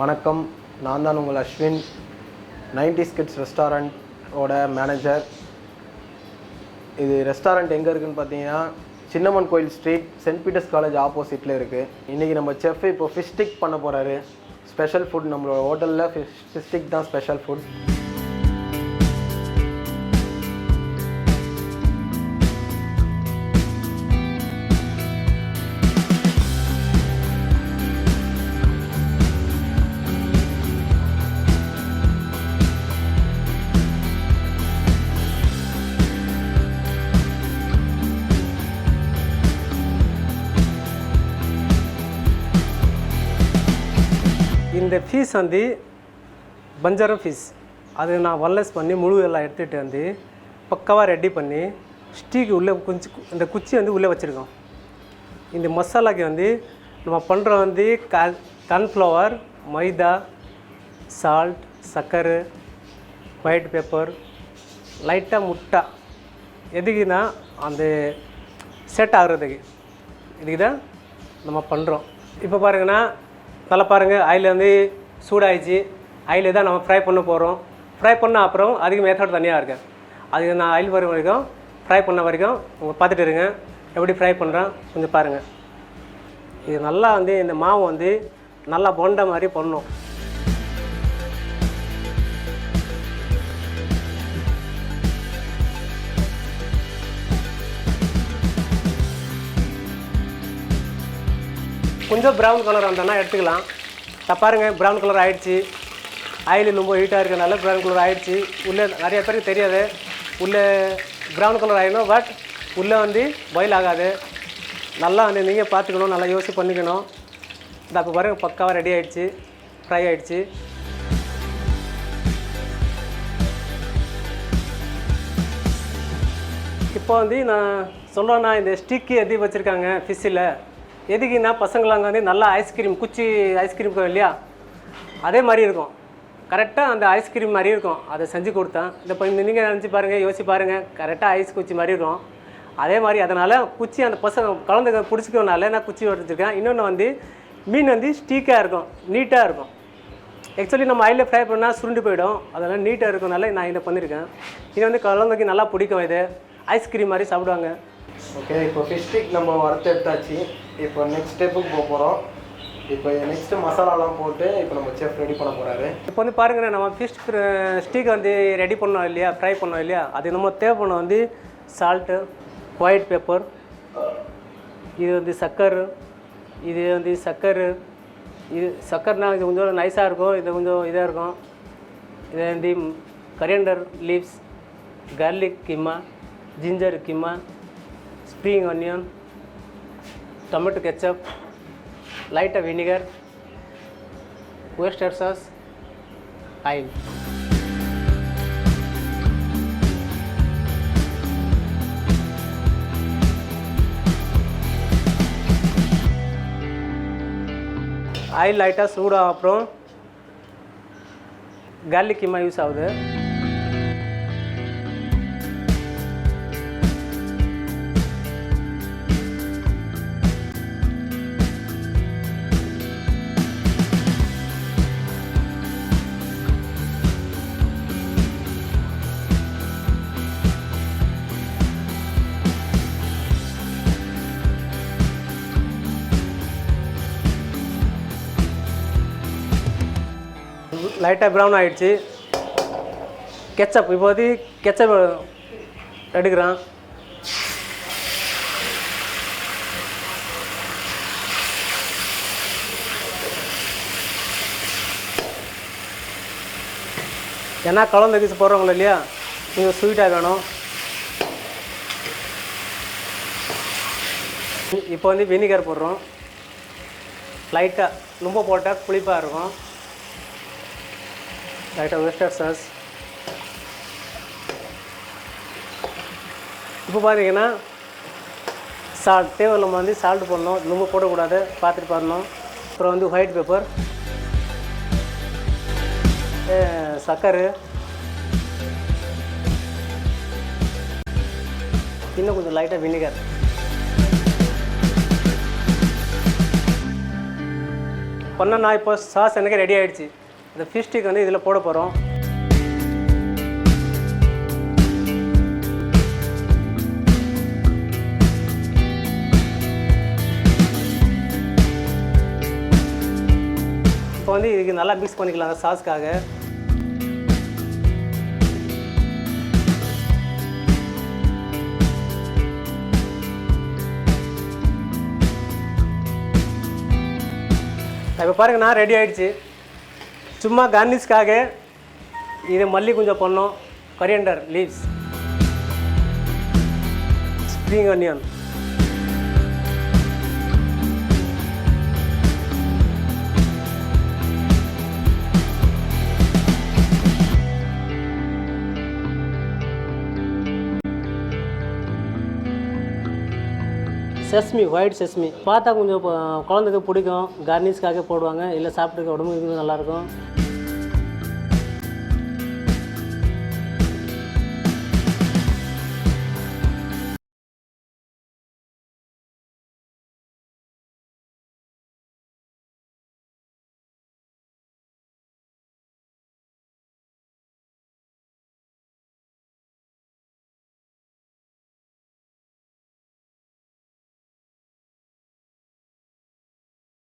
வணக்கம். நான் தான் உங்கள் அஸ்வின். 90s கிட்ஸ் ரெஸ்டாரண்ட்டோட மேனேஜர். இது ரெஸ்டாரண்ட் எங்கே இருக்குன்னு பார்த்தீங்கன்னா சின்னமன் கோயில் ஸ்ட்ரீட் சென்ட் பீட்டர்ஸ் காலேஜ் ஆப்போசிட்டில் இருக்குது இன்றைக்கி நம்ம செஃப் இப்போ ஃபிஷ் ஸ்டிக் பண்ண போகிறாரு ஸ்பெஷல் ஃபுட் நம்மளோட ஹோட்டலில் ஃபிஷ் ஃபிஷ் ஸ்டிக் தான் ஸ்பெஷல் ஃபுட். இந்த ஃபீஸ் வந்து பஞ்சரம் ஃபீஸ் அது நான் ஒன்லெஸ் பண்ணி முழு எல்லாம் எடுத்துகிட்டு வந்து பக்காவாக ரெடி பண்ணி ஸ்டீக்கு உள்ளே குச்சி இந்த குச்சி வந்து உள்ளே வச்சுருக்கோம். இந்த மசாலாக்கு வந்து நம்ம பண்ணுற வந்து க கார்ன்ஃப்ளவர் மைதா சால்ட் சர்க்கரை ஒயிட் பேப்பர் லைட்டாக முட்டை. எதுக்குன்னா அந்த செட் ஆகிறதுக்கு. இதுக்கு தான் நம்ம பண்ணுறோம் இப்போ பாருங்கன்னா நல்லா பாருங்கள் ஆயில் வந்து சூடாயிடுச்சு. ஆயில் தான் நம்ம ஃப்ரை பண்ண போகிறோம் ஃப்ரை பண்ண அப்புறம் அதுக்கு மெத்தட் தனியாக இருக்கு. அது நான் ஆயில் வர வரைக்கும் ஃப்ரை பண்ண வரைக்கும் உங்கள் பார்த்துட்டு இருங்க. எப்படி ஃப்ரை பண்ணுறேன் கொஞ்சம் பாருங்கள் இது நல்லா வந்து இந்த மாவு வந்து நல்லா பொண்ட மாதிரி பண்ணணும் கொஞ்சம் ப்ரௌன் கலர் வந்தோன்னா எடுத்துக்கலாம். பாருங்கள் ப்ரௌன் கலர் ஆகிடுச்சி ஆயில் ரொம்ப ஹீட்டாக இருக்கிறனால ப்ரௌன் கலர் ஆகிடுச்சி உள்ளே நிறைய பேருக்கு தெரியாது. உள்ளே ப்ரௌன் கலர் ஆகிடும் பட் உள்ளே வந்து பாயில் ஆகாது. நல்லா வந்து நீங்கள் பார்த்துக்கணும் நல்லா யோசிச்சு பண்ணிக்கணும். இந்த அப்போ பாருங்கள் பக்காவாக ரெடி ஆகிடுச்சி ஃப்ரை ஆகிடுச்சி இப்போ வந்து நான் சொல்லணும்னா இந்த ஸ்டிக்கு எது வச்சுருக்காங்க ஃபிஷ்ஷில் எதுக்குன்னா பசங்களாங்க வந்து நல்லா ஐஸ்கிரீம் குச்சி ஐஸ்கிரீம் இருக்கும் இல்லையா? அதே மாதிரி இருக்கும். கரெக்டாக அந்த ஐஸ்கிரீம் மாதிரி இருக்கும். அதை செஞ்சு கொடுத்தேன். இந்த இப்போ நீங்கள் நினச்சி பாருங்கள் யோசிச்சு பாருங்கள் கரெக்டாக ஐஸ் குச்சி மாதிரி இருக்கும். அதே மாதிரி அதனால் குச்சி அந்த பசங்க குழந்தைங்க பிடிச்சிக்கிறனால நான் குச்சி வச்சுருக்கேன் இன்னொன்று வந்து மீன் வந்து ஸ்டீக்காக இருக்கும். நீட்டாக இருக்கும். ஆக்சுவலி நம்ம ஆயிலில் ஃப்ரை பண்ணால் சுருண்டு போயிடும். அதெல்லாம் நீட்டாக இருக்கனால நான் இதை பண்ணியிருக்கேன் இது வந்து குழந்தைக்கு நல்லா பிடிக்கும் இது. ஐஸ்கிரீம் மாதிரி சாப்பிடுவாங்க. ஓகே இப்போ ஃபிஷ் ஸ்டிக் நம்ம வறுத்து எடுத்தாச்சு. இப்போ நெக்ஸ்ட் ஸ்டெப்புக்கு போக போகிறோம் இப்போ நெக்ஸ்ட்டு மசாலாலாம் போட்டு இப்போ நம்ம செஃப் ரெடி பண்ண போகிறாரு இப்போ வந்து பாருங்க நம்ம ஃபிஷ் ஸ்டீக் வந்து ரெடி பண்ணோம் இல்லையா? ஃப்ரை பண்ணோம் இல்லையா? அது நம்ம தேவைப்படணும் வந்து சால்ட்டு ஒயிட் பேப்பர் இது வந்து சக்கர் இது வந்து சக்கர் இது சக்கர்னால் இது கொஞ்சம் நைஸாக இருக்கும். இது கொஞ்சம் இதாக இருக்கும். இது வந்து கரியண்டர் லீவ்ஸ் கார்லிக் கிம்மா ஜிஞ்சர் கிம்மா ஸ்ப்ரிங் ஒனியன் டொமேட்டோ கெச்சப் லைட்டாக vinegar oyster sauce oil oil லைட்டாக சூடாக அப்புறம் கார்லிக் கிம்மா யூஸ் ஆகுது லைட்டாக ப்ரௌன் ஆகிடுச்சு கெச்சப் இப்போ வந்து கெச்சப் எடுக்கிறான். ஏன்னா குழந்தை கிச்சு போடுறவங்கள இல்லையா? நீங்கள் ஸ்வீட்டாக வேணும். இப்போ வந்து வினிகர் போடுறோம். லைட்டாக ரொம்ப போட்டால் புளிப்பாக இருக்கும். லைட்டாக வெஸ்டர் சாஸ் இப்போ பார்த்தீங்கன்னா சால்ட் தேவை நம்ம வந்து சால்ட் போடணும் ரொம்ப போடக்கூடாது பார்த்துட்டு பண்ணணும் அப்புறம் வந்து ஒயிட் பேப்பர் சக்கரு இன்னும் கொஞ்சம் லைட்டாக வினிகர் நான் இப்போ சாஸ் எனக்கு ரெடி ஆகிடுச்சு இந்த ஃபிஷ் ஸ்டிக் வந்து இதில் போட போகிறோம் இப்போ வந்து இதுக்கு நல்லா மிக்ஸ் பண்ணிக்கலாம் அந்த சாஸ்க்காக இப்போ பாருங்க நான் ரெடி ஆயிடுச்சு. சும்மா கார்னிஷ்காக இது மல்லி கொஞ்சம் பண்ணோம். Coriander leaves spring onion sesame white sesame. பார்த்தா கொஞ்சம் குழந்தைக்கு பிடிக்கும். கார்னிஷ்காக போடுவாங்க. இல்லை சாப்பிட்டுக்க உடம்புக்கு நல்லாயிருக்கும்